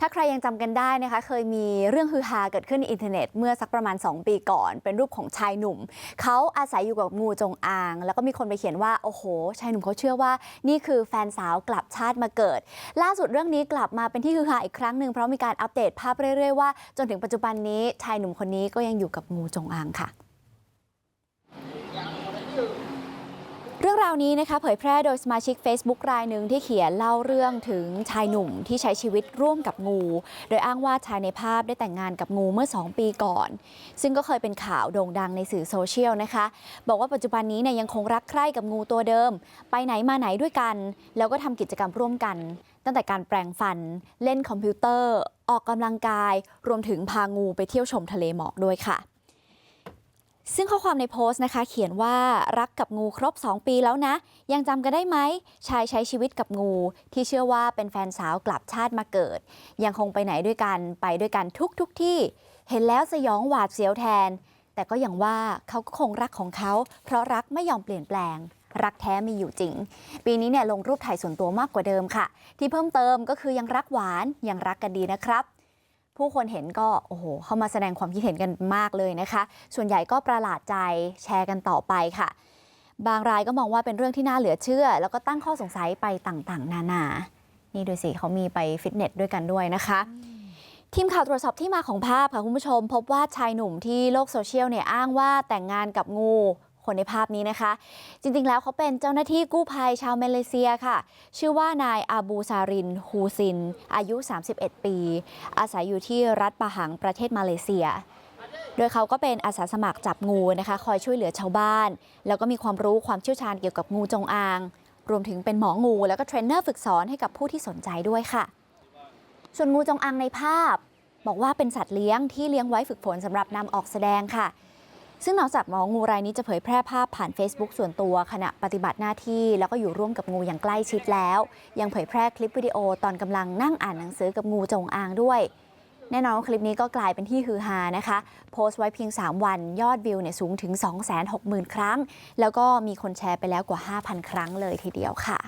ถ้าใครยังจำกันได้นะคะ เคยมีเรื่องฮือฮาเกิดขึ้นในอินเทอร์เน็ตเมื่อสักประมาณ 2 ปีก่อน เป็นรูปของชายหนุ่ม เขาอาศัยอยู่กับงูจงอาง แล้วก็มีคนไปเขียนว่า โอ้โห ชายหนุ่มเขาเชื่อว่า นี่คือแฟนสาวกลับชาติมาเกิด ล่าสุดเรื่องนี้กลับมาเป็นที่ฮือฮาอีกครั้งหนึ่งเพราะมีการอัปเดตภาพเรื่อยๆว่าจนถึงปัจจุบันนี้ชายหนุ่มคนนี้ก็ยังอยู่กับงูจงอางค่ะ เรื่องราวนี้นะคะเผยแพร่โดยสมาชิก Facebook รายหนึ่งที่เขียนเล่าเรื่องถึงชายหนุ่มที่ใช้ชีวิตร่วมกับงู โดยอ้างว่าชายในภาพได้แต่งงานกับงูเมื่อ 2 ปีก่อน ซึ่งก็เคยเป็นข่าวโด่งดังในสื่อโซเชียลนะคะ บอกว่าปัจจุบันนี้เนี่ยยังคงรักใคร่กับงูตัวเดิม ไปไหนมาไหนด้วยกัน แล้วก็ทำกิจกรรมร่วมกัน ตั้งแต่การแปลงฟัน เล่นคอมพิวเตอร์ ออกกำลังกาย รวมถึงพางูไปเที่ยวชมทะเลหมอกด้วยค่ะ ซึ่งข้อความในโพสต์นะคะ เขียนว่ารักกับงูครบ 2 ปีแล้วนะ ยังจำกันได้ไหมชายใช้ชีวิตกับงู ที่เชื่อว่าเป็นแฟนสาวกลับชาติมาเกิด ยังคงไปไหนด้วยกันไปด้วยกันทุกทุกที่ เห็นแล้วสยองหวาดเสียวแทน แต่ก็อย่างว่าเขาก็คงรักของเขา เพราะรักไม่ยอมเปลี่ยนแปลงรักแท้มีอยู่จริง ปีนี้เนี่ยลงรูปถ่ายส่วนตัวมากกว่าเดิมค่ะ ที่เพิ่มเติมก็คือยังรักหวานยังรักกันดีนะครับ ผู้คนเห็นก็โอ้โหเข้ามาแสดงความคิดเห็นกันมากเลยนะคะ ส่วนใหญ่ก็ประหลาดใจแชร์กันต่อไปค่ะ บางรายก็มองว่าเป็นเรื่องที่น่าเหลือเชื่อ แล้วก็ตั้งข้อสงสัยไปต่างๆ นานา นี่ดูสิเขามีไปฟิตเนสด้วยกันด้วยนะคะ ทีมข่าวตรวจสอบที่มาของภาพค่ะคุณผู้ชม พบว่าชายหนุ่มที่โลกโซเชียลเนี่ยอ้างว่าแต่งงานกับงู คนในภาพนี้นะคะ จริงๆแล้วเขาเป็นเจ้าหน้าที่กู้ภัยชาวมาเลเซียค่ะ ชื่อว่านายอาบูซารินฮูซิน อายุ 31 ปี อาศัยอยู่ที่รัฐปะหังประเทศมาเลเซียโดยเขาก็เป็นอาสาสมัครจับงูนะคะ คอยช่วยเหลือชาวบ้าน แล้วก็มีความรู้ความเชี่ยวชาญเกี่ยวกับงูจงอาง รวมถึงเป็นหมองู แล้วก็เทรนเนอร์ฝึกสอนให้กับผู้ที่สนใจด้วยค่ะ ส่วนงูจงอางในภาพ บอกว่าเป็นสัตว์เลี้ยงที่เลี้ยงไว้ฝึกฝนสำหรับนำออกแสดงค่ะ ซึ่งนอกจากหมองูรายนี้จะเผยแพร่ภาพผ่าน Facebook ส่วนตัวขณะปฏิบัติหน้าที่ แล้วก็อยู่ร่วมกับงูอย่างใกล้ชิดแล้ว ยังเผยแพร่คลิปวิดีโอตอนกำลังนั่งอ่านหนังสือกับงูจงอางด้วย แน่นอนคลิปนี้ก็กลายเป็นที่ฮือฮานะคะ โพสต์ไว้เพียง 3 วันยอดวิวเนี่ยสูงถึง 260,000 ครั้ง แล้วก็มีคนแชร์ไปแล้วกว่า 5,000 ครั้งเลยทีเดียวค่ะ